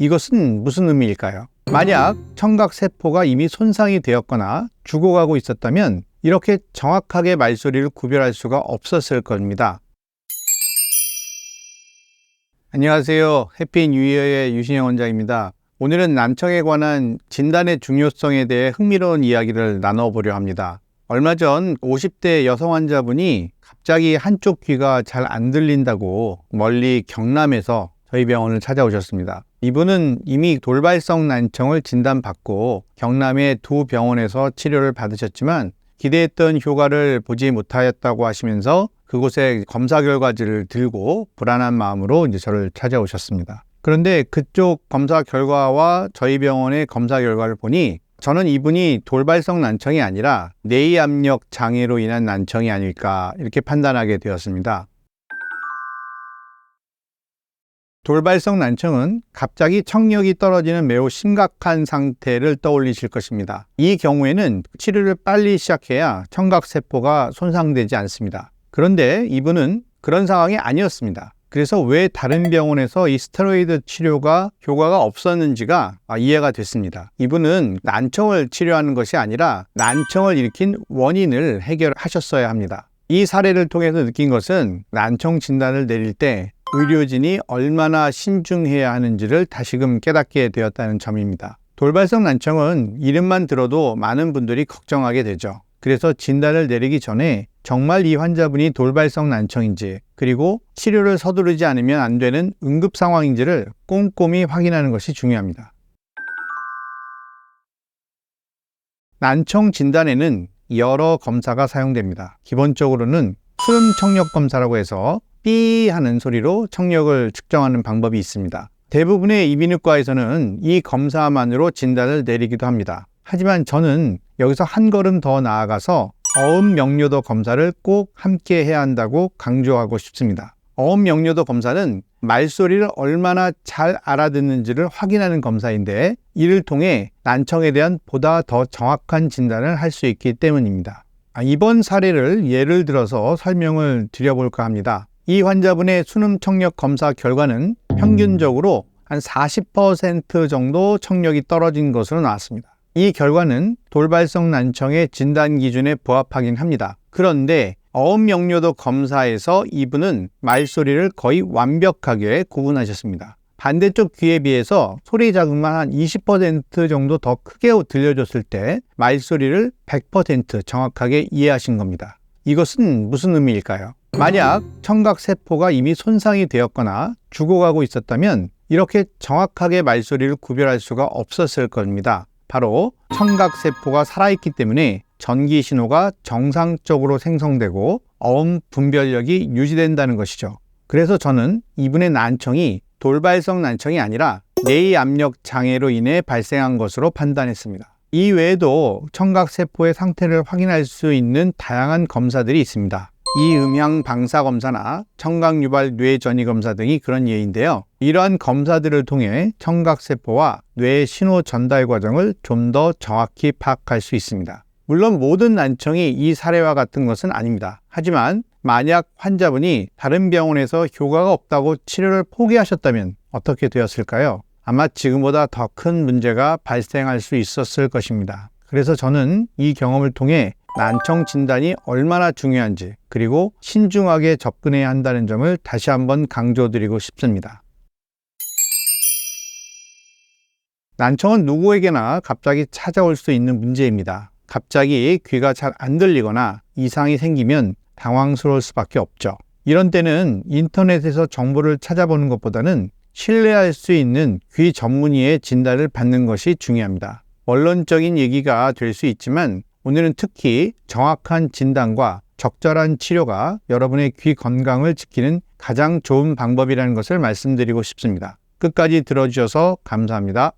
이것은 무슨 의미일까요? 만약 청각세포가 이미 손상이 되었거나 죽어가고 있었다면 이렇게 정확하게 말소리를 구별할 수가 없었을 겁니다. 안녕하세요. 해피 뉴이어의 유신영 원장입니다. 오늘은 난청에 관한 진단의 중요성에 대해 흥미로운 이야기를 나눠보려 합니다. 얼마 전 50대 여성 환자분이 갑자기 한쪽 귀가 잘 안 들린다고 멀리 경남에서 저희 병원을 찾아오셨습니다. 이분은 이미 돌발성 난청을 진단받고 경남의 두 병원에서 치료를 받으셨지만 기대했던 효과를 보지 못하였다고 하시면서 그곳에 검사 결과지를 들고 불안한 마음으로 이제 저를 찾아오셨습니다. 그런데 그쪽 검사 결과와 저희 병원의 검사 결과를 보니 저는 이분이 돌발성 난청이 아니라 뇌의 압력 장애로 인한 난청이 아닐까 이렇게 판단하게 되었습니다. 돌발성 난청은 갑자기 청력이 떨어지는 매우 심각한 상태를 떠올리실 것입니다. 이 경우에는 치료를 빨리 시작해야 청각세포가 손상되지 않습니다. 그런데 이분은 그런 상황이 아니었습니다. 그래서 왜 다른 병원에서 이 스테로이드 치료가 효과가 없었는지가 이해가 됐습니다. 이분은 난청을 치료하는 것이 아니라 난청을 일으킨 원인을 해결하셨어야 합니다. 이 사례를 통해서 느낀 것은 난청 진단을 내릴 때 의료진이 얼마나 신중해야 하는지를 다시금 깨닫게 되었다는 점입니다. 돌발성 난청은 이름만 들어도 많은 분들이 걱정하게 되죠. 그래서 진단을 내리기 전에 정말 이 환자분이 돌발성 난청인지 그리고 치료를 서두르지 않으면 안 되는 응급 상황인지를 꼼꼼히 확인하는 것이 중요합니다. 난청 진단에는 여러 검사가 사용됩니다. 기본적으로는 수음 청력 검사라고 해서 삐 하는 소리로 청력을 측정하는 방법이 있습니다. 대부분의 이비인후과에서는 이 검사만으로 진단을 내리기도 합니다. 하지만 저는 여기서 한 걸음 더 나아가서 어음 명료도 검사를 꼭 함께 해야 한다고 강조하고 싶습니다. 어음 명료도 검사는 말소리를 얼마나 잘 알아듣는지를 확인하는 검사인데 이를 통해 난청에 대한 보다 더 정확한 진단을 할 수 있기 때문입니다. 아, 이번 사례를 예를 들어서 설명을 드려볼까 합니다. 이 환자분의 수능 청력 검사 결과는 평균적으로 한 40% 정도 청력이 떨어진 것으로 나왔습니다. 이 결과는 돌발성 난청의 진단 기준에 부합하긴 합니다. 그런데 어음 명료도 검사에서 이분은 말소리를 거의 완벽하게 구분하셨습니다. 반대쪽 귀에 비해서 소리 자극만 한 20% 정도 더 크게 들려줬을 때 말소리를 100% 정확하게 이해하신 겁니다. 이것은 무슨 의미일까요? 만약 청각세포가 이미 손상이 되었거나 죽어가고 있었다면 이렇게 정확하게 말소리를 구별할 수가 없었을 겁니다. 바로 청각세포가 살아있기 때문에 전기 신호가 정상적으로 생성되고 어음 분별력이 유지된다는 것이죠. 그래서 저는 이분의 난청이 돌발성 난청이 아니라 뇌의 압력 장애로 인해 발생한 것으로 판단했습니다. 이 외에도 청각세포의 상태를 확인할 수 있는 다양한 검사들이 있습니다. 이음향 방사 검사나 청각 유발 뇌 전이 검사 등이 그런 예인데요. 이러한 검사들을 통해 청각 세포와 뇌 신호 전달 과정을 좀 더 정확히 파악할 수 있습니다. 물론 모든 난청이 이 사례와 같은 것은 아닙니다. 하지만 만약 환자분이 다른 병원에서 효과가 없다고 치료를 포기하셨다면 어떻게 되었을까요? 아마 지금보다 더 큰 문제가 발생할 수 있었을 것입니다. 그래서 저는 이 경험을 통해 난청 진단이 얼마나 중요한지 그리고 신중하게 접근해야 한다는 점을 다시 한번 강조드리고 싶습니다. 난청은 누구에게나 갑자기 찾아올 수 있는 문제입니다. 갑자기 귀가 잘 안 들리거나 이상이 생기면 당황스러울 수밖에 없죠. 이런 때는 인터넷에서 정보를 찾아보는 것보다는 신뢰할 수 있는 귀 전문의의 진단을 받는 것이 중요합니다. 원론적인 얘기가 될 수 있지만 오늘은 특히 정확한 진단과 적절한 치료가 여러분의 귀 건강을 지키는 가장 좋은 방법이라는 것을 말씀드리고 싶습니다. 끝까지 들어주셔서 감사합니다.